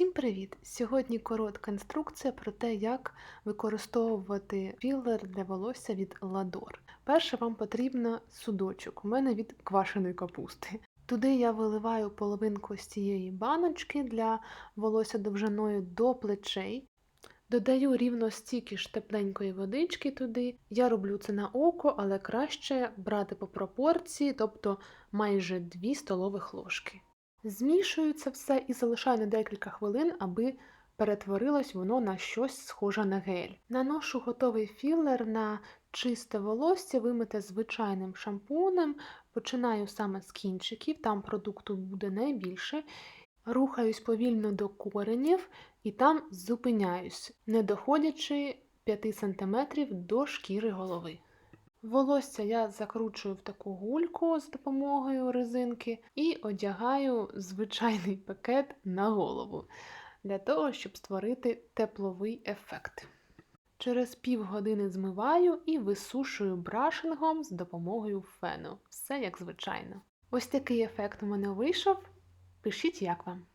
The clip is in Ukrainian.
Всім привіт! Сьогодні коротка інструкція про те, як використовувати філер для волосся від Ладор. Перше вам потрібно судочок. У мене від квашеної капусти. Туди я виливаю половинку з цієї баночки для волосся довжиною до плечей. Додаю рівно стільки ж тепленької водички туди. Я роблю це на око, але краще брати по пропорції, тобто майже 2 столових ложки. Змішую це все і залишаю на декілька хвилин, аби перетворилось воно на щось схоже на гель. Наношу готовий філер на чисте волосся, вимите звичайним шампунем. Починаю саме з кінчиків, там продукту буде найбільше. Рухаюсь повільно до коренів і там зупиняюсь, не доходячи 5 см до шкіри голови. Волосся я закручую в таку гульку з допомогою резинки і одягаю звичайний пакет на голову для того, щоб створити тепловий ефект. Через півгодини змиваю і висушую брашингом з допомогою фену. Все як звичайно. Ось такий ефект у мене вийшов. Пишіть, як вам.